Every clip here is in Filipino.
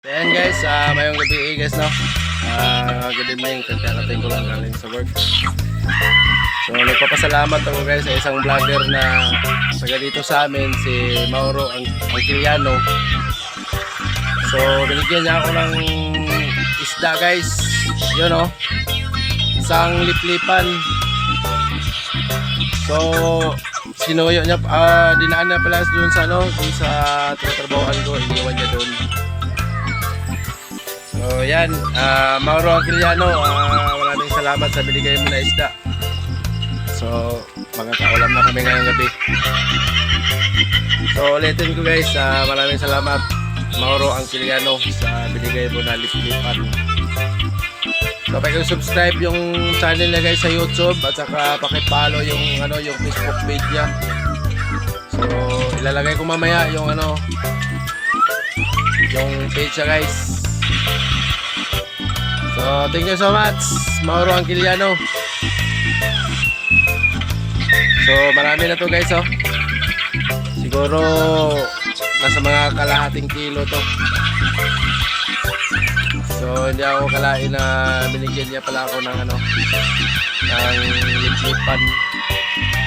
Ayan guys, uh, mayong gabi eh, guys no. Uh, good evening, kakarating ko lang galing sa work. So nagpapasalamat ako guys sa isang vlogger na taga dito sa amin, si Mauro Ang Angkiliano. So binigyan niya ako ng isda guys. Yun no. Isang liplipan. So sinuyo niya, ah dinaan niya pala doon sa ano, doon sa tinatrabahoan ko, iniwan niya doon. So yan, ah Mauro Aquiliano, ah maraming salamat sa binigay mo na isda. So magkakaulam na kami ngayong gabi. So ulitin ko guys, ah maraming salamat Mauro Aquiliano sa binigay mo na liplipan. So paki-subscribe yung channel niya guys sa YouTube at saka paki-follow yung ano yung Facebook page niya. So ilalagay ko mamaya yung ano yung page niya guys. So, thank you so much, Mauro Angkiliano. So, marami na to guys, oh. Siguro, nasa mga kalahating kilo to. So, hindi ako kalain na binigyan niya pala ako ng ano, ng liplipan.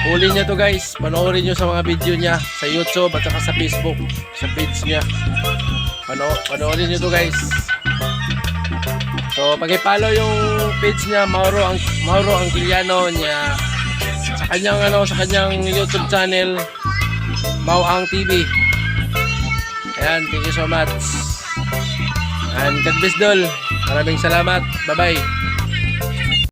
Huli niya to guys. Panoorin niyo sa mga video niya sa YouTube at saka sa Facebook, sa page niya. Pano panoorin niyo to guys. So, pag-follow yung page niya, Mauro ang Mauro Angkiliano niya sa kanyang ano, sa kanyang YouTube channel, Mauang TV. Ayan, thank you so much. And God bless Dol. Maraming salamat. Bye-bye.